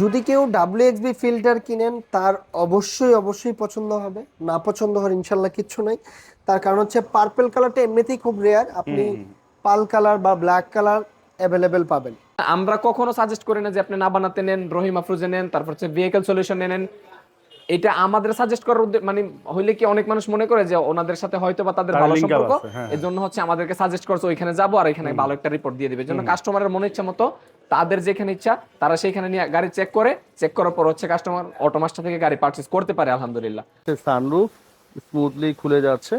যদি কেউ W WXB filter কিনেন তার অবশ্যই অবশ্যই পছন্দ হবে। না পছন্দ হওয়ার ইনশাল্লাহ কিচ্ছু নাই। তার কারণ হচ্ছে পার্পেল কালারটা এমনিতেই খুব রেয়ার আপনি পাল কালার বা ব্ল্যাক কালার অ্যাভেলেবেল পাবেন। আমরা কখনো সাজেস্ট করি না যে আপনি না বানাতে নেন রহিম আফরুজে নেন তারপর হচ্ছে ভেহিকেল সলিউশন নেন। এটা আমাদের সাজেস্ট করার মানে হইলে কি অনেক মানুষ মনে করে যে ওনাদের সাথে হয়তো বা তাদের ভালো সম্পর্ক? হ্যাঁ। এর জন্য হচ্ছে আমাদেরকে সাজেস্ট করছে ওইখানে যাব আর এখানে ভালো একটা রিপোর্ট দিয়ে দিবে। এর জন্য কাস্টমারের মনে ইচ্ছা মতো তাদের যেখানে ইচ্ছা তারা সেইখানে নিয়ে গাড়ি চেক করে চেক করার পর হচ্ছে কাস্টমার অটোমাস্টার থেকে গাড়ি পারচেজ করতে পারে আলহামদুলিল্লাহ। সানরুফ স্মুথলি খুলে যাচ্ছে।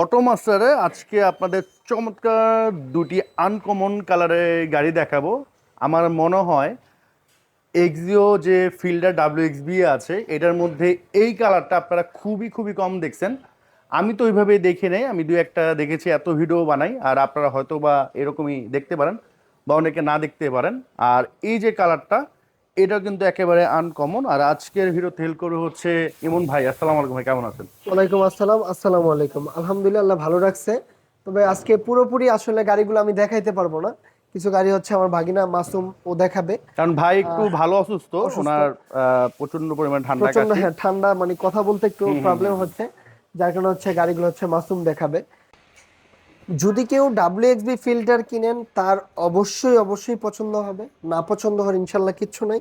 অটোমাস্টারে আজকে আপনাদের চমৎকার দুটি আনকমন কালারে গাড়ি দেখাবো। আমার মনে হয় এক্সিও যে ফিল্ডার ডাব্লিউ এক্সবি আছে, এটার মধ্যে এই কালারটা আপনারা খুবই খুবই কম দেখছেন। আমি তো ওইভাবে দেখে নেই, আমি দু একটা দেখেছি, এত ভিডিও বানাই, আর আপনারা হয়তো বা এরকমই দেখতে পারেন বা অনেকে না দেখতে পারেন। আর এই যে কালারটা এটা কিন্তু একেবারে আনকমন আর আজকের ভিডিওতে হেল্প করে হচ্ছে ইমন ভাই। আসসালামু আলাইকুম ভাই কেমন আছেন? ওয়ালাইকুম আসসালাম আসসালামু আলাইকুম। আলহামদুলিল্লাহ আল্লাহ ভালো রাখছে। তবে আজকে পুরোপুরি আসলে গাড়িগুলো আমি দেখাইতে পারব না। কিছু গাড়ি হচ্ছে আমার ভাগিনা মাসুম ও দেখাবে। কারণ ভাই একটু ভালো অসুস্থ ওনার প্রচণ্ড পরিমাণ ঠান্ডা প্রচণ্ড হ্যাঁ ঠান্ডা মানে কথা বলতে একটু প্রবলেম হচ্ছে। যার কারণে হচ্ছে গাড়িগুলো হচ্ছে মাসুম দেখাবে। যদি কেউ ডাব্লিউএক্সবি ফিল্টার কিনেন তার অবশ্যই অবশ্যই পছন্দ হবে। না পছন্দ হওয়ার ইনশাল্লাহ কিচ্ছু নাই।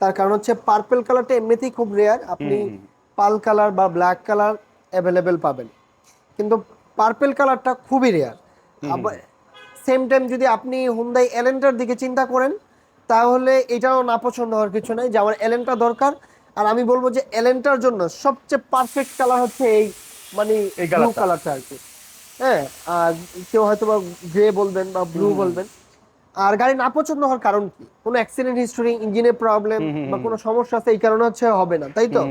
তার কারণ হচ্ছে পার্পেল কালারটা এমনিতেই খুব রেয়ার আপনি পাল কালার বা ব্ল্যাক কালার অ্যাভেলেবেল পাবেন। কিন্তু পার্পেল কালারটা খুবই রেয়ার আবার সেম টাইম যদি আপনি হুন্দাই এলেন্টার দিকে চিন্তা করেন তাহলে এটাও না পছন্দ হওয়ার কিছু নাই। যে আমার এলেন্টা দরকার। আর আমি বলব যে এলেন্টার জন্য সবচেয়ে পারফেক্ট কালার হচ্ছে এই মানে এই ব্লু। কালারটা আর কি। হ্যাঁ আর কেউ হয়তো বা গ্রে বলবেন বা ব্লু বলবেন। আর গাড়ি না পছন্দ হওয়ার কারণ কি? কোনো অ্যাক্সিডেন্ট হিস্টোরি ইঞ্জিনের প্রবলেম বা কোনো সমস্যা আছে এই কারণে হচ্ছে হবে না তাই তো।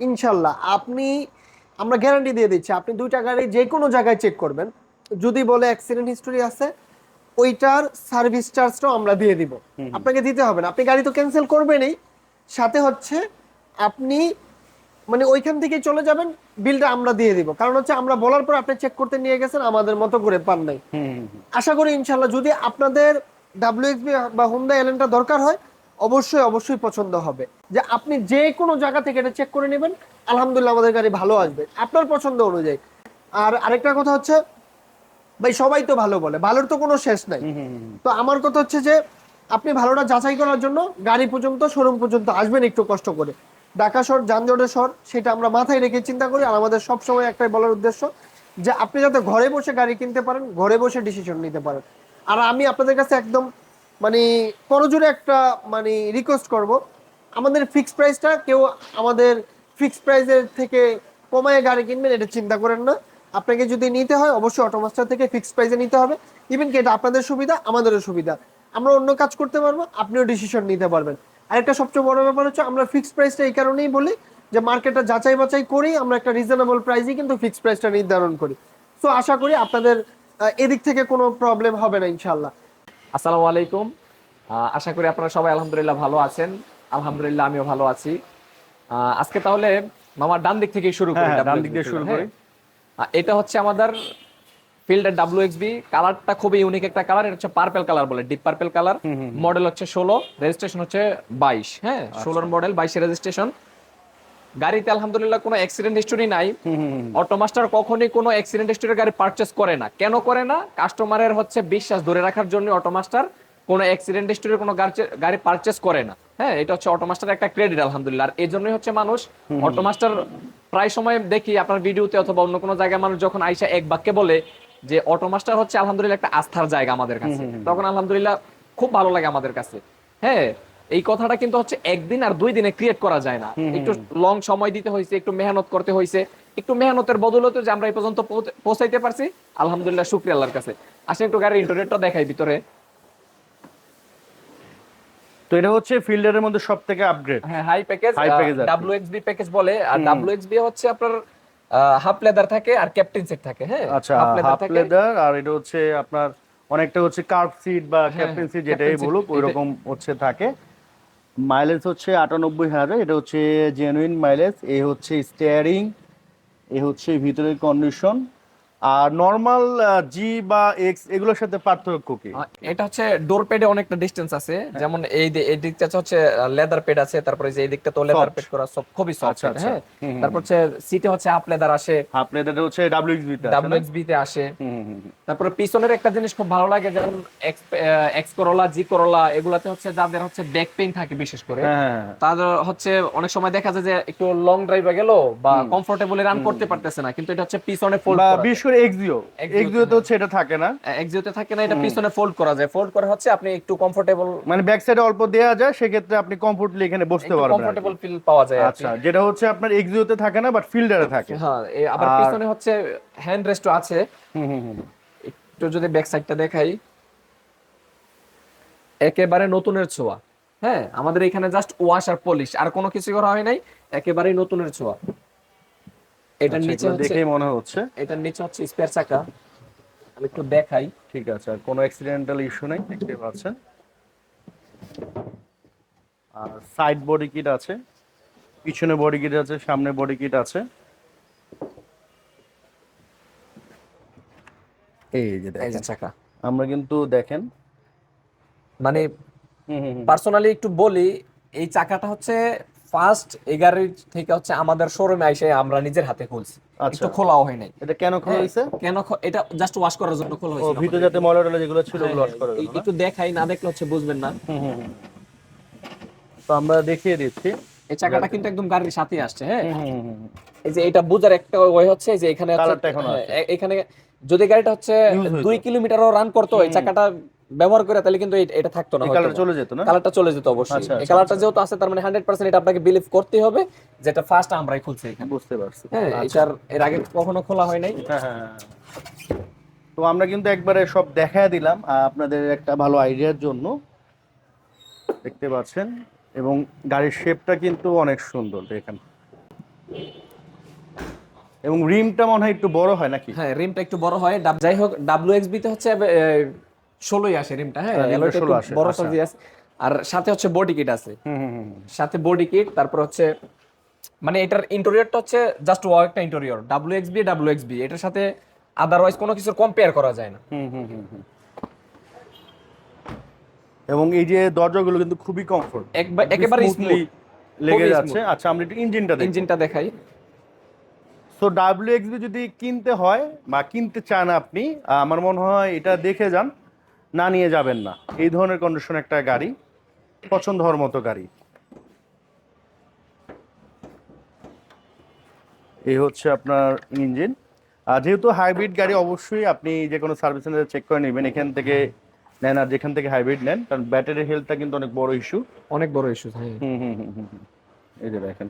ইনশাল্লাহ আপনি আমরা গ্যারান্টি দিয়ে দিচ্ছি আপনি দুইটা গাড়ি যে কোনো জায়গায় চেক করবেন। যদি বলে অ্যাক্সিডেন্ট হিস্টোরি আছে ওইটার সার্ভিস চার্জটাও আমরা দিয়ে দিব। আপনাকে দিতে হবে না। আপনি গাড়ি তো ক্যান্সেল করবেনই। সাথে হচ্ছে আপনি মানে ওইখান থেকে চলে যাবেন বিলটা আমরা দিয়ে দিব। কারণ হচ্ছে আমরা বলার পর আপনি চেক করতে নিয়ে গেছেন আমাদের মতো করে পান নাই। আশা করি ইনশাল্লাহ যদি আপনাদের ডাব্লিউএক্সবি বা হুন্ডা এলেনটা দরকার হয় অবশ্যই অবশ্যই পছন্দ হবে। যে আপনি যে কোনো জায়গা থেকে এটা চেক করে নেবেন আলহামদুলিল্লাহ আমাদের গাড়ি ভালো আসবে। আপনার পছন্দ অনুযায়ী। আর আরেকটা কথা হচ্ছে ভাই সবাই তো ভালো বলে ভালোর তো কোনো শেষ নাই। তো আমার কথা হচ্ছে যে আপনি ভালোটা যাচাই করার জন্য গাড়ি পর্যন্ত শোরুম পর্যন্ত আসবেন একটু কষ্ট করে। ঢাকা শহর, যানজটের শহর, সেটা আমরা মাথায় রেখে চিন্তা করি। আর আমাদের সবসময় একটাই বলার উদ্দেশ্য যে আপনি যাতে ঘরে বসে গাড়ি কিনতে পারেন, ঘরে বসে ডিসিশন নিতে পারেন। আর আমি আপনাদের কাছে একদম মানে করজোরে একটা মানে রিকোয়েস্ট করব। আমাদের ফিক্সড প্রাইসটা কেউ আমাদের ফিক্সড প্রাইসের থেকে কমায় গাড়ি কিনবেন, এটা চিন্তা করেন না। আপনাকে যদি নিতে হয়, অবশ্যই অটোমাস্টার থেকে ফিক্সড প্রাইসে নিতে হবে। ইভেন কি এটা আপনাদের সুবিধা, আমাদেরও সুবিধা। আমরা অন্য কাজ করতে পারব, আপনিও ডিসিশন নিতে পারবেন। আরেকটা সবচেয়ে বড় ব্যাপার হচ্ছে আমরা ফিক্সড প্রাইসটা এই কারণেই বলি যে মার্কেটটা যাচাই বাছাই করি আমরা একটা রিজনেবল প্রাইসে কিন্তু ফিক্সড প্রাইসটা নির্ধারণ করি। সো আশা করি আপনাদের এদিক থেকে কোনো প্রবলেম হবে না ইনশাল্লাহ আসসালামু আলাইকুম। আশা করি আপনারা সবাই আলহামদুলিল্লাহ ভালো আছেন। আলহামদুলিল্লাহ আমিও ভালো আছি। আহ, আজকে তাহলে মামার ডান দিক থেকে শুরু করি হ্যাঁ, হ্যাঁ, ডান দিক দিয়ে শুরু হ্যাঁ। করি। এটা হচ্ছে আমাদের ফিল্ডের ডাব্লিউ এক্সবি কালারটা খুবই ইউনিক একটা কালার এটা হচ্ছে পার্পেল কালার বলে ডিপ পার্পেল কালার মডেল হচ্ছে ষোলো রেজিস্ট্রেশন হচ্ছে বাইশ হ্যাঁ? আচ্ছা। ষোলোর মডেল বাইশের রেজিস্ট্রেশন গাড়িতে আলহামদুলিল্লাহ কোনো অ্যাক্সিডেন্ট হিস্টোরি নাই। অটোমাস্টার কখনই কোনো অ্যাক্সিডেন্ট হিস্টোরি গাড়ি পারচেস করে না। কেন করে না? কাস্টমারের হচ্ছে বিশ্বাস ধরে রাখার জন্য অটোমাস্টার কোনো অ্যাক্সিডেন্ট হিস্টোরি কোনো গাড়ি- গাড়ি পারচেস করে না। হ্যাঁ এটা হচ্ছে অটোমাস্টার একটা ক্রেডিট আলহামদুলিল্লাহ। আর এই জন্যই হচ্ছে মানুষ অটোমাস্টার প্রায় সময় দেখি আপনার ভিডিওতে অথবা অন্য কোনো জায়গায় মানুষ যখন আইসা এক বাক্যে বলে যে অটোমাস্টার হচ্ছে আলহামদুলিল্লাহ একটা আস্থার জায়গা আমাদের কাছে। তখন আলহামদুলিল্লাহ খুব ভালো লাগে আমাদের কাছে। হ্যাঁ এই কথাটা কিন্তু হচ্ছে একদিন আর দুই দিনে ক্রিয়েট করা যায় না। একটু লং সময় দিতে হয়েছে একটু মেহনত করতে হয়েছে। একটু মেহনতের বদলতে যে আমরা এই পর্যন্ত পৌঁছাইতে পারছি আলহামদুলিল্লাহ শুক্রিয়া আল্লাহর কাছে। আসলে একটু গাড়ির ইন্টারনেটটা দেখাই ভিতরে। তো এটা হচ্ছে ফিল্ডারের মধ্যে সব থেকে আপগ্রেড হ্যাঁ হাই প্যাকেজ package আর ডাব্লিউএক্সবি প্যাকেজ বলে। আর ডাব্লিউএক্সবি হচ্ছে আপনার হাফ লেদার থাকে আর ক্যাপ্টেন সিট থাকে হ্যাঁ? আচ্ছা হাফ। লেদার আর এটা হচ্ছে আপনার অনেকটা হচ্ছে কার্ভ সিট বা ক্যাপ্টেন সিট যেটাই বলুক ওই রকম হচ্ছে থাকে। মাইলেজ হচ্ছে আটানব্বই হাজার এটা হচ্ছে জেনুইন মাইলেজ এ হচ্ছে স্টিয়ারিং এ হচ্ছে ভিতরের কন্ডিশন আর নর্মাল জি বা এক্স এগুলোর সাথে পার্থক্য কি? এটা হচ্ছে ডোর পেডে অনেকটা ডিস্টেন্স আছে। যেমন এই এই দিকটা হচ্ছে লেদার পেড আছে তারপরে যে এই দিকটা তো লেদার. পেড করা সব খুবই সফট আচ্ছা, আচ্ছা। হ্যাঁ। তারপর হচ্ছে সিটে হচ্ছে আপ লেদার আসে। আপনাদের হচ্ছে ডাব্লিউএক্সবি তে ডাব্লিউএক্সবি তে আসে। তারপরে পিছনের একটা জিনিস খুব ভালো লাগে যেমন এক্স করোলা জি করোলা এগুলাতে হচ্ছে যাদের হচ্ছে ব্যাক পেইন থাকে বিশেষ করে হ্যাঁ তাদের হচ্ছে অনেক সময় দেখা যায় যে একটু লং ড্রাইভে গেল বা কমফোর্টেবলি রান করতে পারতেছে না কিন্তু এটা হচ্ছে পিছনে ফোল্ড করা। করে এক্সিও Exio এক্সিও তে, হচ্ছে এটা থাকে না। এক্সিওতে থাকে না এটা পিছনে ফোল্ড করা যায়। ফোল্ড করে হচ্ছে আপনি একটু কমফোর্টেবল মানে ব্যাক সাইডে অল্প দেয়া যায় সেক্ষেত্রে আপনি কমফোর্টলি এখানে বসতে পারবেন কমফোর্টেবল ফিল পাওয়া যায় আচ্ছা যেটা হচ্ছে আপনার এক্সিওতে থাকে না বাট ফিল্ডারে থাকে। হ্যাঁ আবার পিছনে হচ্ছে হ্যান্ড রেস্টও আছে। একটু যদি ব্যাক সাইডটা দেখাই। একেবারে নতুনের ছোঁয়া। হ্যাঁ আমাদের এখানে জাস্ট ওয়াশ আর পলিশ আর কোনো কিছু করা হয় নাই। একেবারেই নতুনের ছোঁয়া। এটার আচ্ছা, নিচে দেখেই মনে হচ্ছে। এটার নিচে হচ্ছে স্পেয়ার চাকা। আমি একটু দেখাই। ঠিক আছে আর কোনো অ্যাক্সিডেন্টাল ইস্যু নেই দেখতে পাচ্ছেন। আর সাইড বডি কিট আছে পিছনে বডি কিট আছে সামনে বডি কিট আছে। এই যে দেখেন। চাকা। আমরা কিন্তু দেখেন। মানে হুম হুম হুম। পার্সোনালি একটু বলি এই চাকাটা হচ্ছে ফার্স্ট এই থেকে হচ্ছে আমাদের শোরুমে এসে আমরা নিজের হাতে খুলছি। আচ্ছা। একটু খোলাও হয় নাই। এটা কেন খোলা হয়েছে? কেন এটা জাস্ট ওয়াশ করার জন্য খোলা ভিতরে যাতে ময়লা যেগুলো ছিল ওগুলো ওয়াশ করে এই- একটু দেখাই না দেখলে হচ্ছে বুঝবেন না। তো আমরা দেখিয়ে দিচ্ছি। এই চাকাটা কিন্তু একদম গাড়ির সাথে আসছে হ্যাঁ। এই যে এটা বুঝার একটা ওয়ে হচ্ছে যে এখানে হ্যাঁ, এখানে যদি গাড়িটা হচ্ছে দুই কিলোমিটারও রান করতো এই চাকাটা ব্যবহার করে তাহলে কিন্তু এটা থাকতো না এই হয়তো কালার বা। চলে যেত না? কালারটা চলে যেত অবশ্যই। আচ্ছা, এই আচ্ছা, কালারটা যেহেতু আছে তার মানে হান্ড্রেড পার্সেন্ট এটা আপনাকে বিলিভ করতেই হবে যেটা ফার্স্ট আমরাই খুলছি এখানে। বুঝতে পারছি। হ্যাঁ এটার এর আগে কখনো খোলা হয় নাই। হ্যাঁ, হ্যাঁ, হ্যাঁ। তো আমরা কিন্তু একবারে সব দেখায় দিলাম আপনাদের একটা ভালো আইডিয়ার জন্য। দেখতে পাচ্ছেন এবং গাড়ির শেপটা কিন্তু অনেক সুন্দর দেখেন। এবং রিমটা মনে হয় একটু বড় হয় নাকি? হ্যাঁ রিমটা একটু বড় হয়। যাই হোক ডাব্লিউএক্সবি তে হচ্ছে ষোলোই আসে রিমটা হ্যাঁ? হ্যাঁ, রিমটা alloy টা একটু 16 আসে, বড় আচ্ছা। আছে। আর সাথে হচ্ছে বডি কিট আছে। সাথে বডি কিট তারপর হচ্ছে মানে এটার ইন্টেরিয়রটা হচ্ছে জাস্ট ওয়াও একটা ইন্টেরিয়র ডাব্লিউএক্সবি ডাব্লিউএক্সবি এটার সাথে আদারওয়াইজ কোনো কম্পেয়ার করা যায় না। এবং এই যে দরজাগুলো কিন্তু খুবই কমফোর্ট একবার স্মুথলি লেগে যাচ্ছে। আচ্ছা আমরা একটু ইঞ্জিনটা ইঞ্জিনটা দেখাই। সো ডাব্লিউএক্সবি যদি কিনতে হয় বা কিনতে চান আপনি আমার মনে হয় এটা দেখে যান। না নিয়ে যাবেন না। এই ধরনের কন্ডিশন একটা গাড়ি পছন্দ হওয়ার মতো গাড়ি। এই হচ্ছে আপনার ইঞ্জিন। আর যেহেতু হাইব্রিড গাড়ি অবশ্যই আপনি যে কোনো সার্ভিস সেন্টারে চেক করে নেবেন। এখান থেকে নেন আর যেখান থেকে হাইব্রিড নেন কারণ ব্যাটারি হেলথটা কিন্তু অনেক বড় ইস্যু অনেক বড় ইস্যু হুম হুম হুম হুম হুম। এই যে দেখেন।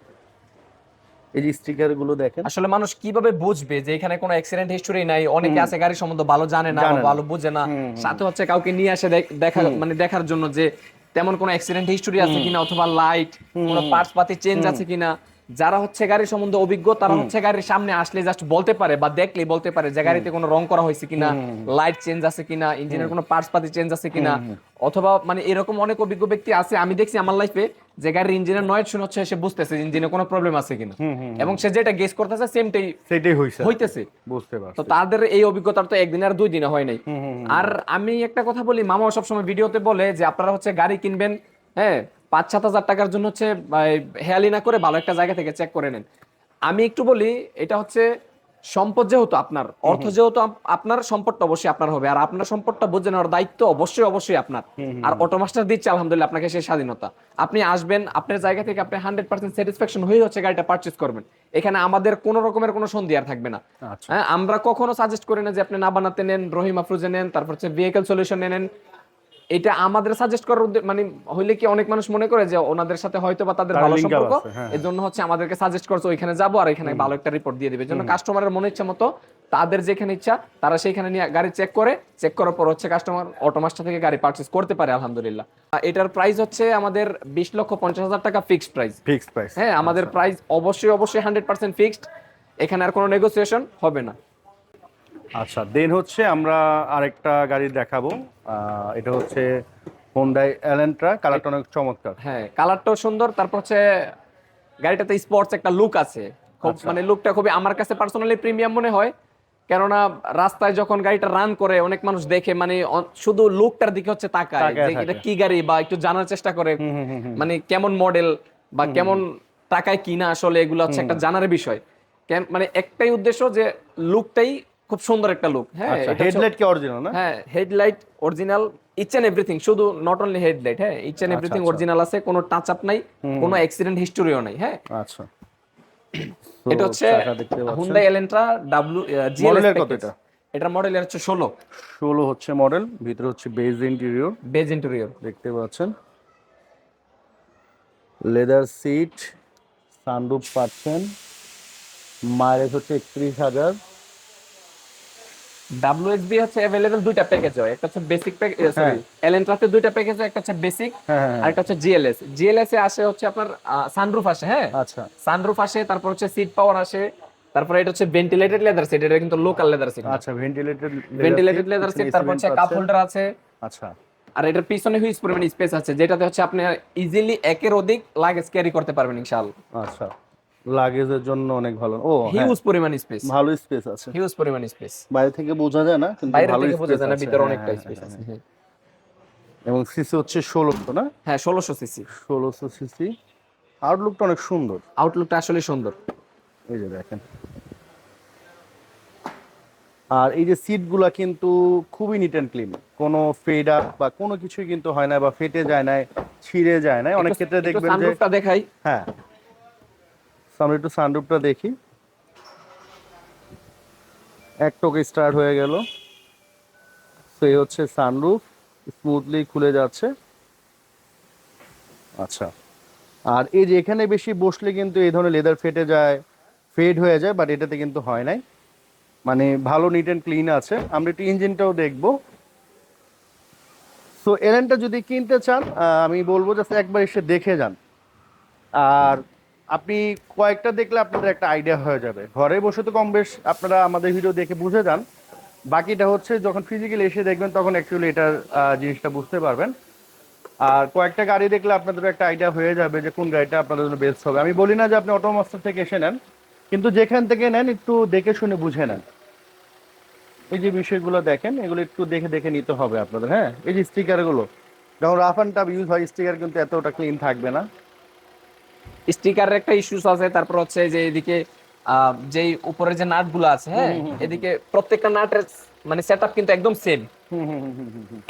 এই যে স্টিকারগুলো দেখেন। আসলে মানুষ কীভাবে বুঝবে যে এখানে কোনো অ্যাক্সিডেন্ট হিস্টোরি নাই? অনেকে আছে গাড়ি সম্বন্ধে ভালো জানে না। ভালো বোঝে না। সাথে হচ্ছে কাউকে নিয়ে আসে দেখ- দেখা মানে দেখার জন্য যে তেমন কোনো অ্যাক্সিডেন্ট হিস্টোরি আছে কিনা অথবা লাইট কোনো পার্টস পাতি চেঞ্জ আছে কিনা। যারা হচ্ছে গাড়ি সম্বন্ধে অভিজ্ঞ তারা হচ্ছে গাড়ির সামনে আসলে জাস্ট বলতে পারে বা দেখলে বলতে পারে যে গাড়িতে কোনো রং করা হয়েছে কিনা লাইট চেঞ্জ আছে কিনা ইঞ্জিনের কোনো পার্টস পাতি চেঞ্জ আছে কিনা অথবা মানে এরকম অনেক অভিজ্ঞ ব্যক্তি আছে আমি দেখছি আমার লাইফে যে গাড়ির ইঞ্জিনের নয়েজ শুনে হচ্ছে সে বুঝতেছে ইঞ্জিনে কোনো প্রবলেম আছে কিনা। এবং সে যেটা গেস করতেছে সেমটাই সেটাই হয়েছে হইতেছে। বুঝতে পারছি। তো তাদের এই অভিজ্ঞতা তো একদিন আর দুই দিনে হয় নাই। আর আমি একটা কথা বলি মামাও সবসময় ভিডিওতে বলে যে আপনারা হচ্ছে গাড়ি কিনবেন হ্যাঁ পাঁচ সাত হাজার টাকার জন্য হচ্ছে হেয়ালি না করে ভালো একটা জায়গা থেকে চেক করে নেন। আমি একটু বলি এটা হচ্ছে সম্পদ যেহেতু আপনার অর্থ যেহেতু আপনার সম্পদটা অবশ্যই আপনার হবে। আর আপনার সম্পদটা বুঝে নেওয়ার দায়িত্ব অবশ্যই অবশ্যই আপনার। আর অটোমাস্টার দিচ্ছে আলহামদুলিল্লাহ আপনাকে সেই স্বাধীনতা। আপনি আসবেন আপনার জায়গা থেকে আপনি হান্ড্রেড পার্সেন্ট স্যাটিসফ্যাকশন হয়ে হচ্ছে গাড়িটা পারচেস করবেন। এখানে আমাদের কোনো রকমের কোনো সন্ধি আর থাকবে না। আচ্ছা। হ্যাঁ আমরা কখনো সাজেস্ট করি না যে আপনি না বানাতে নেন রহিম আফরুজে নেন তারপর হচ্ছে ভেহিকেল সলিউশন নেন। এটা আমাদের সাজেস্ট করার মানে হইলে কি অনেক মানুষ মনে করে যে ওনাদের সাথে হয়তো বা তাদের ভালো সম্পর্ক? হ্যাঁ। এর জন্য হচ্ছে আমাদেরকে সাজেস্ট করছে ওইখানে যাব আর এখানে ভালো একটা রিপোর্ট দিয়ে দিবে। জন্য কাস্টমারের মনে ইচ্ছা মতো তাদের যেখানে ইচ্ছা তারা সেইখানে নিয়ে গাড়ি চেক করে চেক করার পর হচ্ছে কাস্টমার অটোমাস্টার থেকে গাড়ি পারচেস করতে পারে আলহামদুলিল্লাহ। এটার প্রাইস হচ্ছে আমাদের বিশ লক্ষ পঞ্চাশ হাজার টাকা ফিক্সড প্রাইস ফিক্সড প্রাইস হ্যাঁ আমাদের প্রাইস অবশ্যই অবশ্যই হান্ড্রেড পার্সেন্ট ফিক্সড এখানে আর কোনো নেগোসিয়েশন হবে না। আচ্ছা দেন হচ্ছে আমরা আরেকটা গাড়ি দেখাবো। এটা হচ্ছে হোন্ডাই এলেন্ট্রা কালারটা অনেক চমৎকার। হ্যাঁ কালারটাও সুন্দর তারপর হচ্ছে গাড়িটাতে স্পোর্টস একটা লুক আছে। খুব আচ্ছা। মানে লুকটা খুবই আমার কাছে পার্সোনালি প্রিমিয়াম মনে হয় কেননা রাস্তায় যখন গাড়িটা রান করে অনেক মানুষ দেখে মানে শুধু লুকটার দিকে হচ্ছে তাকায় যে এটা কি গাড়ি বা একটু জানার চেষ্টা করে মানে কেমন মডেল বা কেমন টাকায় কিনা আসলে এগুলো হচ্ছে একটা জানার বিষয়। মানে একটাই উদ্দেশ্য যে লুকটাই খুব সুন্দর একটা লুক হ্যাঁ হেডলাইট কি অরিজিনাল না? হ্যাঁ headlight original each and everything শুধু নট অনলি হেডলাইট হ্যাঁ ইচ এন্ড এভরিথিং। অরিজিনাল আছে কোনো টাচ আপ নাই কোনো অ্যাক্সিডেন্ট হিস্টোরিও নাই হ্যাঁ। আচ্ছা। এটা হচ্ছে। হুন্ডাই এলেন্ট্রা ডাব্লিউ এর কত এটা? এটার মডেল হচ্ছে 16 ষোলো হচ্ছে মডেল ভিতরে হচ্ছে বেজ ইন্টেরিয়র বেজ ইন্টেরিয়র দেখতে পাচ্ছেন। লেদার সিট সানরুফ পাচ্ছেন। মাইলেজ হচ্ছে একত্রিশ হাজার। ডাব্লিউএক্সবি হচ্ছে अवेलेबल দুইটা প্যাকেজ হয় একটা হচ্ছে বেসিক প্যাকেজ সরি এলেন্ট্রাতে দুইটা প্যাকেজ হয় একটা হচ্ছে বেসিক হ্যাঁ হ্যাঁ আর একটা হচ্ছে জিএলএস জিএলএস এ আসে হচ্ছে আপনার সানরুফ আসে হ্যাঁ আচ্ছা সানরুফ আসে তারপর হচ্ছে সিট পাওয়ার আসে তারপর এটা হচ্ছে ভেন্টিলেটেড লেদার সিট এটা কিন্তু লোকাল লেদার সিট আচ্ছা ভেন্টিলেটেড ভেন্টিলেটেড লেদার সিট তারপর হচ্ছে কাপ হোল্ডার আছে আচ্ছা আর এটার পিছনে হিউজ পরিমাণ স্পেস আছে যেটাতে হচ্ছে আপনি ইজিলি একের অধিক লাগেজ ক্যারি করতে পারবেন ইনশাআল্লাহ আচ্ছা লাগেজের জন্য অনেক ভালো। ও হিউজ পরিমাণ স্পেস ভালো স্পেস আছে। হিউজ পরিমাণ স্পেস বাইরে থেকে বোঝা যায় না কিন্তু বাইরে ভালো থেকে বোঝা যায় না ভিতরে হ্যাঁ, অনেকটা স্পেস হ্যাঁ, আছে হ্যাঁ। এবং সিসি হচ্ছে ষোলোশো না? হ্যাঁ ষোলোশো সিসি ষোলোশো সিসি আউটলুকটা অনেক সুন্দর। আউটলুকটা আসলে সুন্দর। এই যে দেখেন। আর এই যে সিটগুলা কিন্তু খুবই নিট অ্যান্ড ক্লিন কোনো ফেড আপ বা কোনো কিছুই কিন্তু হয় না বা ফেটে যায় না ছিঁড়ে যায় না অনেক ক্ষেত্রে দেখবেন যে দেখাই। হ্যাঁ। সামনে একটু সানরুফটা দেখি। এক টোকে স্টার্ট হয়ে গেল। তো এই হচ্ছে সানরুফ স্মুথলি খুলে যাচ্ছে। আচ্ছা। আর এই যে এখানে বেশি বসলে কিন্তু এই ধরনের লেদার ফেটে যায় ফেড হয়ে যায় বাট এটাতে কিন্তু হয় নাই। মানে ভালো নিট অ্যান্ড ক্লিন আছে। আমরা একটু ইঞ্জিনটাও দেখব। সো এলেনটা যদি কিনতে চান আমি বলব জাস্ট একবার এসে দেখে যান। আর আপনি কয়েকটা দেখলে আপনাদের একটা আইডিয়া হয়ে যাবে। ঘরে বসে তো কম বেশ আপনারা আমাদের ভিডিও দেখে বুঝে যান। বাকিটা হচ্ছে যখন ফিজিক্যালি এসে দেখবেন, তখন অ্যাকচুয়ালি এটার জিনিসটা বুঝতে পারবেন। আর কয়েকটা গাড়ি দেখলে আপনাদের একটা আইডিয়া হয়ে যাবে যে কোন গাড়িটা আপনাদের জন্য বেস্ট হবে। আমি বলি না যে আপনি অটোমাস্টার থেকে এসে নেন, কিন্তু যেখান থেকে নেন একটু দেখে শুনে বুঝে নেন। এই যে বিষয়গুলো দেখেন, এগুলো একটু দেখে দেখে নিতে হবে আপনাদের হ্যাঁ? এই যে স্টিকারগুলো যখন রাফ অ্যান্ড টাফ ইউজ হয় স্টিকার কিন্তু এতটা ক্লিন থাকবে না। স্টিকারের একটা ইস্যুস আছে তারপর হচ্ছে যে এদিকে যেই উপরে যে নাটগুলো আছে হ্যাঁ এদিকে প্রত্যেকটা নাটের মানে সেটআপ কিন্তু একদম সেম।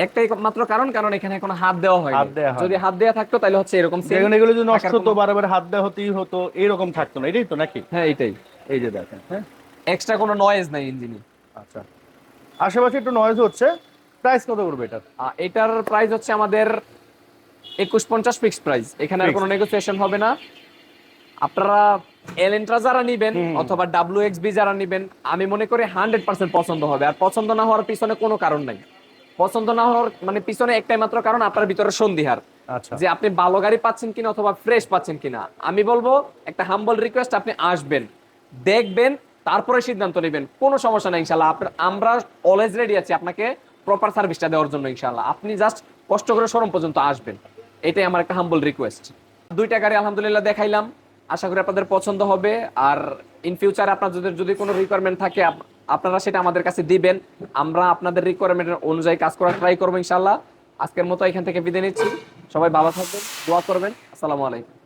একটাই মাত্র কারণ কারণ এখানে কোনো হাত দেওয়া হয়। যদি হাত দেওয়া থাকতো তাহলে হচ্ছে এরকম যেখানে এগুলো যদি নষ্ট হতো বারবার হাত দেওয়া হতেই হতো এরকম থাকতো না এটাই তো নাকি? হ্যাঁ এটাই। এই যে দেখেন হ্যাঁ। এক্সট্রা কোনো নয়েজ নাই ইঞ্জিনে আচ্ছা। আশেপাশে একটু নয়েজ হচ্ছে প্রাইস কত করবে এটা এটার প্রাইস হচ্ছে আমাদের একুশ পঞ্চাশ ফিক্স প্রাইস এখানে আর কোনো নেগোসিয়েশন হবে না। আপনারা এলেন্ট্রা যারা নিবেন অথবা ডাব্লিউ এক্স বি যারা নিবেন আমি মনে করি হান্ড্রেড পার্সেন্ট পছন্দ হবে। আর পছন্দ না হওয়ার পিছনে কোনো কারণ নাই। পছন্দ না হওয়ার মানে পিছনে একটাই মাত্র কারণ আপনার ভিতরে সন্দিহার আচ্ছা। যে আপনি ভালো গাড়ি পাচ্ছেন কিনা অথবা ফ্রেশ পাচ্ছেন কিনা। আমি বলব একটা হাম্বল রিকোয়েস্ট আপনি আসবেন। দেখবেন তারপরে সিদ্ধান্ত নেবেন। কোনো সমস্যা নাই ইনশাল্লাহ। আপনার আমরা অলওয়েজ রেডি আছি আপনাকে প্রপার সার্ভিসটা দেওয়ার জন্য ইনশাল্লাহ। আপনি জাস্ট কষ্ট করে শোরুম পর্যন্ত আসবেন। এটাই আমার একটা হাম্বল রিকোয়েস্ট দুইটা গাড়ি আলহামদুলিল্লাহ দেখাইলাম। আশা করি আপনাদের পছন্দ হবে। আর ইন ফিউচার আপনাদের যদি কোনো রিকোয়ারমেন্ট থাকে, আপ- আপনারা সেটা আমাদের কাছে দিবেন। আমরা আপনাদের রিকোয়ারমেন্ট অনুযায়ী কাজ করার ট্রাই করব ইনশাল্লাহ আজকের মতো এখান থেকে বিদায় নিচ্ছি। সবাই ভালো থাকবেন, দোয়া করবেন। আসসালামু আলাইকুম।